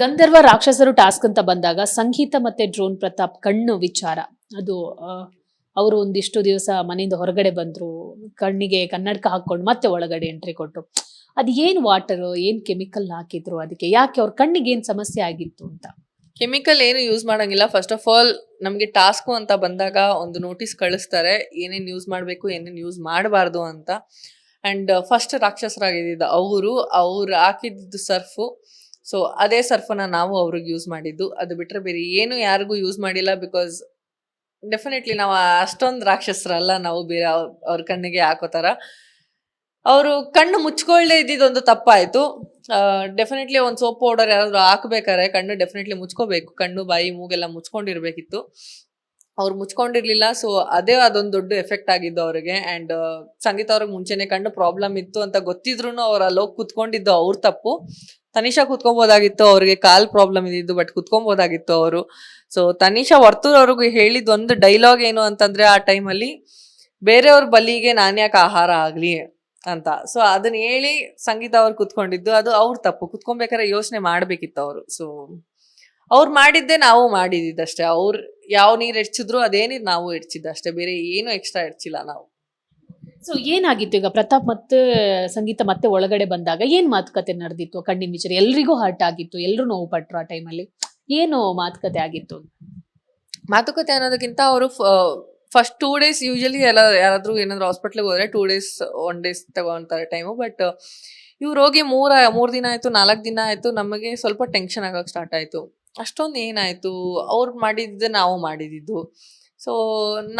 ಗಂಧರ್ವ ರಾಕ್ಷಸರು ಟಾಸ್ಕ್ ಅಂತ ಬಂದಾಗ ಸಂಗೀತ ಮತ್ತೆ ಡ್ರೋನ್ ಪ್ರತಾಪ್ ಕಣ್ಣು ವಿಚಾರ. ಅದು ಅವರು ಒಂದಿಷ್ಟು ದಿವಸ ಮನೆಯಿಂದ ಹೊರಗಡೆ ಬಂದ್ರು, ಕಣ್ಣಿಗೆ ಕನ್ನಡಕ ಹಾಕೊಂಡು ಮತ್ತೆ ಒಳಗಡೆ ಎಂಟ್ರಿ ಕೊಟ್ಟರು ಅದ್ ಏನ್ ವಾಟರ್ ಏನ್ ಕೆಮಿಕಲ್ ಹಾಕಿದ್ರು ಅದಕ್ಕೆ ಯಾಕೆ ಅವ್ರ ಕಣ್ಣಿಗೆ ಏನ್ ಸಮಸ್ಯೆ ಆಗಿತ್ತು ಅಂತ? ಕೆಮಿಕಲ್ ಏನು ಯೂಸ್ ಮಾಡಂಗಿಲ್ಲ. ಫಸ್ಟ್ ಆಫ್ ಆಲ್ ನಮಗೆ ಟಾಸ್ಕು ಅಂತ ಬಂದಾಗ ಒಂದು ನೋಟಿಸ್ ಕಳಿಸ್ತಾರೆ, ಏನೇನು ಯೂಸ್ ಮಾಡಬೇಕು, ಏನೇನು ಯೂಸ್ ಮಾಡಬಾರ್ದು ಅಂತ. ಅಂಡ್ ಫಸ್ಟ್ ರಾಕ್ಷಸರಾಗಿದ್ದ ಅವರು, ಅವ್ರು ಹಾಕಿದ್ದು ಸರ್ಫು ಸೊ ಅದೇ ಸರ್ಫನ್ನ ನಾವು ಅವ್ರಿಗೆ ಯೂಸ್ ಮಾಡಿದ್ದು. ಅದು ಬಿಟ್ಟರೆ ಬೇರೆ ಏನು ಯಾರಿಗೂ ಯೂಸ್ ಮಾಡಿಲ್ಲ ಬಿಕಾಸ್ ಡೆಫಿನೆಟ್ಲಿ ನಾವು ಅಷ್ಟೊಂದು ರಾಕ್ಷಸರಲ್ಲ, ನಾವು ಬೇರೆ ಅವ್ರ ಕಣ್ಣಿಗೆ ಹಾಕೋ ಥರ. ಅವರು ಕಣ್ಣು ಮುಚ್ಕೊಳ್ಳದೆ ಇದ್ದಿದ್ದೊಂದು ತಪ್ಪಾಯಿತು. ಡೆಫಿನೆಟ್ಲಿ ಒಂದು ಸೋಪ್ ಪೌಡರ್ ಯಾರಾದರೂ ಹಾಕ್ಬೇಕಾದ್ರೆ ಕಣ್ಣು ಡೆಫಿನೆಟ್ಲಿ ಮುಚ್ಕೋಬೇಕು. ಕಣ್ಣು, ಬಾಯಿ, ಮೂಗೆಲ್ಲ ಮುಚ್ಕೊಂಡಿರ್ಬೇಕಿತ್ತು. ಅವ್ರು ಮುಚ್ಕೊಂಡಿರ್ಲಿಲ್ಲ. ಸೊ ಅದೇ ಅದೊಂದು ದೊಡ್ಡ ಎಫೆಕ್ಟ್ ಆಗಿದ್ದು ಅವ್ರಿಗೆ. ಅಂಡ್ ಸಂಗೀತ ಅವ್ರಿಗೆ ಮುಂಚೆನೆ ಕಂಡು ಪ್ರಾಬ್ಲಮ್ ಇತ್ತು ಅಂತ ಗೊತ್ತಿದ್ರು ಅವ್ರು ಅಲ್ಲೋಗಿ ಕುತ್ಕೊಂಡಿದ್ದು ಅವ್ರ ತಪ್ಪು. ತನಿಷಾ ಕುತ್ಕೊಬೋದಾಗಿತ್ತು, ಅವ್ರಿಗೆ ಕಾಲ್ ಪ್ರಾಬ್ಲಮ್ ಇದ್ದಿದ್ದು ಬಟ್ ಕುತ್ಕೊಬೋದಾಗಿತ್ತು ಅವರು. ಸೊ ತನಿಷಾ ವರ್ತೂರ್ ಅವ್ರಿಗೆ ಹೇಳಿದ ಒಂದು ಡೈಲಾಗ್ ಏನು ಅಂತಂದ್ರೆ ಆ ಟೈಮಲ್ಲಿ ಬೇರೆಯವ್ರ ಬಲಿಗೆ ನಾನ್ಯಾಕೆ ಆಹಾರ ಆಗ್ಲಿ ಅಂತ. ಸೊ ಅದನ್ನ ಹೇಳಿ ಸಂಗೀತ ಅವ್ರು ಕುತ್ಕೊಂಡಿದ್ದು, ಅದು ಅವ್ರ ತಪ್ಪು. ಕುತ್ಕೊಬೇಕಾದ್ರೆ ಯೋಚನೆ ಮಾಡ್ಬೇಕಿತ್ತು ಅವರು. ಸೊ ಅವ್ರು ಮಾಡಿದ್ದೆ ನಾವು ಮಾಡಿದಿದ್ದಷ್ಟೇ. ಅವ್ರು ಯಾವ ನೀರು ಹೆಚ್ಚಿದ್ರು ಅದೇ ನೀರು ನಾವು ಹೆಚ್ಚಿದ್ದಷ್ಟೇ ಬೇರೆ ಏನು ಎಕ್ಸ್ಟ್ರಾ ಹೆಚ್ಚಿಲ್ಲ ನಾವು. ಸೊ ಏನಾಗಿತ್ತು ಈಗ ಪ್ರತಾಪ್ ಮತ್ತೆ ಸಂಗೀತ ಮತ್ತೆ ಒಳಗಡೆ ಬಂದಾಗ ಏನ್ ಮಾತುಕತೆ ನಡೆದಿತ್ತು? ಕಣ್ಣಿನ ವಿಚಾರ ಎಲ್ರಿಗೂ ಹರ್ಟ್ ಆಗಿತ್ತು ಎಲ್ರು ನೋವು ಪಟ್ರು ಆ ಟೈಮಲ್ಲಿ ಏನು ಮಾತುಕತೆ ಆಗಿತ್ತು? ಮಾತುಕತೆ ಅನ್ನೋದಕ್ಕಿಂತ ಅವರು ಫಸ್ಟ್ ಟೂ ಡೇಸ್ ಯೂಶಲಿ ಎಲ್ಲ ಯಾರಾದ್ರೂ ಏನಾದ್ರು ಹಾಸ್ಪಿಟ್ಲಿಗೆ ಹೋದ್ರೆ ಟೂ ಡೇಸ್ ಒನ್ ಡೇಸ್ ತಗೊಂತಾರೆ ಟೈಮು ಬಟ್ ಇವ್ರು ಹೋಗಿ ಮೂರ ಮೂರು ದಿನ ಆಯ್ತು ನಾಲ್ಕು ದಿನ ಆಯ್ತು ನಮಗೆ ಸ್ವಲ್ಪ ಟೆನ್ಷನ್ ಆಗೋಕೆ ಸ್ಟಾರ್ಟ್ ಆಯ್ತು. ಅಷ್ಟೊಂದು ಏನಾಯ್ತು? ಅವ್ರು ಮಾಡಿದ್ದು ನಾವು ಮಾಡಿದ್ದು. ಸೊ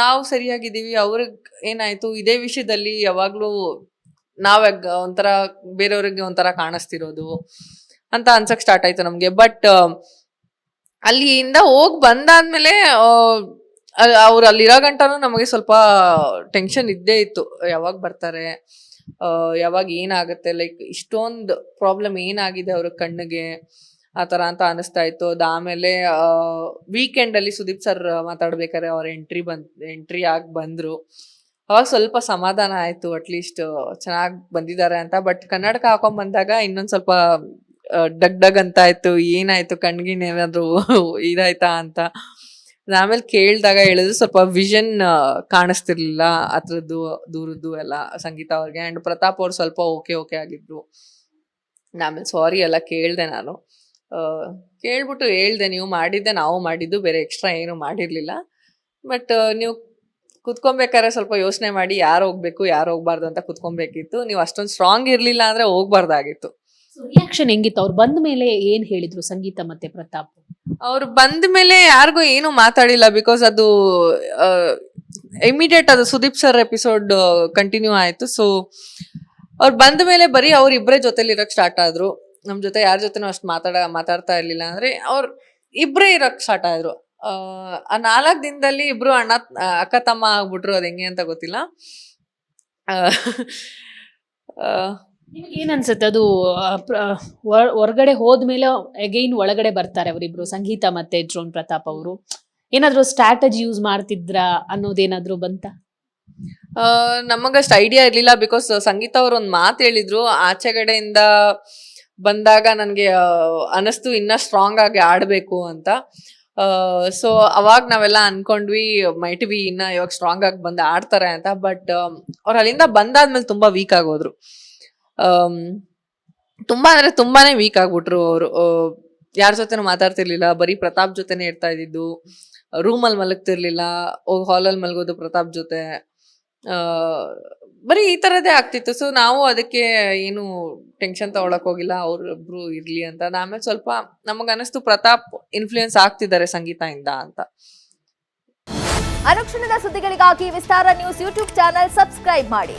ನಾವು ಸರಿಯಾಗಿದ್ದೀವಿ. ಅವ್ರಿಗೆ ಏನಾಯ್ತು? ಇದೇ ವಿಷಯದಲ್ಲಿ ಯಾವಾಗಲೂ ನಾವ್ ಒಂಥರ ಬೇರೆಯವ್ರಿಗೆ ಒಂಥರ ಕಾಣಿಸ್ತಿರೋದು ಅಂತ ಅನ್ಸಕ್ ಸ್ಟಾರ್ಟ್ ಆಯ್ತು ನಮ್ಗೆ. ಬಟ್ ಅಲ್ಲಿಂದ ಹೋಗಿ ಬಂದಾದ್ಮೇಲೆ ಅವ್ರು ಅಲ್ಲಿರೋ ಗಂಟನೂ ನಮಗೆ ಸ್ವಲ್ಪ ಟೆನ್ಷನ್ ಇದ್ದೇ ಇತ್ತು. ಯಾವಾಗ ಬರ್ತಾರೆ? ಯಾವಾಗ ಏನಾಗುತ್ತೆ? ಲೈಕ್ ಇಷ್ಟೊಂದು ಪ್ರಾಬ್ಲಮ್ ಏನಾಗಿದೆ ಅವ್ರ ಕಣ್ಣಿಗೆ? ಆ ಥರ ಅಂತ ಅನಿಸ್ತಾ ಇತ್ತು. ಅದಾಮೇಲೆ ವೀಕೆಂಡ್ ಅಲ್ಲಿ ಸುದೀಪ್ ಸರ್ ಮಾತಾಡ್ಬೇಕಾದ್ರೆ ಅವ್ರ ಎಂಟ್ರಿ ಬಂದ್ ಎಂಟ್ರಿ ಆಗಿ ಬಂದ್ರು. ಅವಾಗ ಸ್ವಲ್ಪ ಸಮಾಧಾನ ಆಯಿತು ಅಟ್ಲೀಸ್ಟ್ ಚೆನ್ನಾಗಿ ಬಂದಿದ್ದಾರೆ ಅಂತ. ಬಟ್ ಕನ್ನಡಕ ಹಾಕೊಂಡ್ ಬಂದಾಗ ಇನ್ನೊಂದ್ ಸ್ವಲ್ಪ ಡಗ್ ಡಗ್ ಅಂತ ಆಯ್ತು. ಏನಾಯ್ತು? ಕಣ್ಗಿನ್ ಏನಾದ್ರು ಇದಾಯ್ತಾ ಅಂತ. ಆಮೇಲೆ ಕೇಳಿದಾಗ ಹೇಳಿದ್ರು ಸ್ವಲ್ಪ ವಿಷನ್ ಕಾಣಿಸ್ತಿರ್ಲಿಲ್ಲ. ಹತ್ರದ್ದು ದೂರದ್ದು ಎಲ್ಲ ಸಂಗೀತ ಅವ್ರಿಗೆ. ಅಂಡ್ ಪ್ರತಾಪ್ ಅವ್ರು ಸ್ವಲ್ಪ ಓಕೆ ಓಕೆ ಆಗಿದ್ರು. ಆಮೇಲೆ ಸಾರಿ ಎಲ್ಲ ಕೇಳಿದೆ ನಾನು. ಕೇಳ್ಬಿಟ್ಟು ಹೇಳ್ದೆ ನೀವು ಮಾಡಿದ್ದೆ ನಾವು ಮಾಡಿದ್ದು ಬೇರೆ ಎಕ್ಸ್ಟ್ರಾ ಏನು ಮಾಡಿರಲಿಲ್ಲ. ಬಟ್ ನೀವು ಕುತ್ಕೊಬೇಕಾದ್ರೆ ಸ್ವಲ್ಪ ಯೋಚನೆ ಮಾಡಿ ಯಾರು ಹೋಗ್ಬೇಕು ಯಾರು ಹೋಗ್ಬಾರ್ದು ಅಂತ ಕುತ್ಕೊಬೇಕಿತ್ತು. ನೀವು ಅಷ್ಟೊಂದು ಸ್ಟ್ರಾಂಗ್ ಇರ್ಲಿಲ್ಲ ಅಂದ್ರೆ ಹೋಗ್ಬಾರ್ದಾಗಿತ್ತು. ರಿಯಾಕ್ಷನ್ ಹೆಂಗಿತ್ತು? ಅವ್ರು ಬಂದ ಮೇಲೆ ಏನ್ ಹೇಳಿದ್ರು ಸಂಗೀತ ಮತ್ತೆ ಪ್ರತಾಪ್? ಅವ್ರು ಬಂದ ಮೇಲೆ ಯಾರಿಗೂ ಏನು ಮಾತಾಡಿಲ್ಲ ಬಿಕಾಸ್ ಅದು ಇಮಿಡಿಯೇಟ್ ಅದು ಸುದೀಪ್ ಸರ್ ಎಪಿಸೋಡ್ ಕಂಟಿನ್ಯೂ ಆಯ್ತು. ಸೊ ಅವ್ರು ಬಂದ ಮೇಲೆ ಬರೀ ಅವ್ರ ಇಬ್ಬರೇ ಜೊತೆಲಿ ಇರಕ್ ಸ್ಟಾರ್ಟ್ ಆದ್ರು. ನಮ್ ಜೊತೆ ಯಾರ ಜೊತೆನೂ ಅಷ್ಟು ಮಾತಾಡ ಮಾತಾಡ್ತಾ ಇರಲಿಲ್ಲ ಅಂದರೆ ಅವ್ರು ಇಬ್ಬರೇ ಇರೋಕ್ಕೆ ಸ್ಟಾರ್ಟ್ ಆದರು. ಆ, ನಾಲ್ಕು ದಿನದಲ್ಲಿ ಇಬ್ಬರು ಅಣ್ಣ ಅಕ್ಕ ತಮ್ಮ ಆಗ್ಬಿಟ್ರು. ಅದು ಹೆಂಗೆ ಅಂತ ಗೊತ್ತಿಲ್ಲ. ನಿಮ್ಗೇನ್ ಅನ್ಸುತ್ತೆ? ಅದು ಹೊರಗಡೆ ಹೋದ್ಮೇಲೆ ಅಗೈನ್ ಒಳಗಡೆ ಬರ್ತಾರೆ ಅವರಿಬ್ರು. ಸಂಗೀತ ಮತ್ತೆ ಡ್ರೋನ್ ಪ್ರತಾಪ್ ಅವರು. ಏನಾದ್ರು ಸ್ಟ್ರಾಟಜಿ ಯೂಸ್ ಮಾಡ್ತಿದ್ರ ಅನ್ನೋದೇನಾದ್ರು ಬಂತ? ನಮಗಷ್ಟು ಐಡಿಯಾ ಇರ್ಲಿಲ್ಲ ಬಿಕಾಸ್ ಸಂಗೀತ ಅವರು ಒಂದು ಮಾತು ಹೇಳಿದ್ರು. ಆಚೆಗಡೆಯಿಂದ ಬಂದಾಗ ನನಗೆ ಅನಿಸ್ತು ಇನ್ನೂ ಸ್ಟ್ರಾಂಗ್ ಆಗಿ ಆಡಬೇಕು ಅಂತ. ಸೊ ಅವಾಗ ನಾವೆಲ್ಲ ಅನ್ಕೊಂಡ್ವಿ ಮೈಟ್ ಬಿ ಇನ್ನ ಇವಾಗ ಸ್ಟ್ರಾಂಗ್ ಆಗಿ ಬಂದು ಆಡ್ತಾರೆ ಅಂತ ಬಟ್ ಅವ್ರು ಅಲ್ಲಿಂದ ಬಂದಾದ್ಮೇಲೆ ತುಂಬಾ ವೀಕ್ ಆಗೋದ್ರು. ತುಂಬಾ ಅಂದ್ರೆ ತುಂಬಾನೇ ವೀಕ್ ಆಗ್ಬಿಟ್ರು ಅವರು. ಯಾರ ಜೊತೆನೂ ಮಾತಾಡ್ತಿರ್ಲಿಲ್ಲ, ಬರೀ ಪ್ರತಾಪ್ ಜೊತೆನೆ ಇರ್ತಾ ಇದ್ದಿದ್ದು. ರೂಮಲ್ಲಿ ಮಲಗ್ತಿರ್ಲಿಲ್ಲ ಹಾಲಲ್ಲಿ ಮಲಗೋದು ಪ್ರತಾಪ್ ಜೊತೆ. ಬರೀ ಈ ತರದೇ ಆಗ್ತಿತ್ತು. ಸೊ ನಾವು ಅದಕ್ಕೆ ಏನು ಟೆನ್ಷನ್ ತಗೊಳಕ್ ಹೋಗಿಲ್ಲ. ಅವ್ರೊಬ್ರು ಇರ್ಲಿ ಅಂತ. ಆಮೇಲೆ ಸ್ವಲ್ಪ ನಮಗ್ ಅನಿಸ್ತು ಪ್ರತಾಪ್ ಇನ್ಫ್ಲೂಯೆನ್ಸ್ ಆಗ್ತಿದ್ದಾರೆ ಸಂಗೀತದಿಂದ ಅಂತ. ಅನುಕ್ಷಣದ ಸುದ್ದಿಗಳಿಗಾಗಿ Vistara news YouTube channel subscribe ಮಾಡಿ.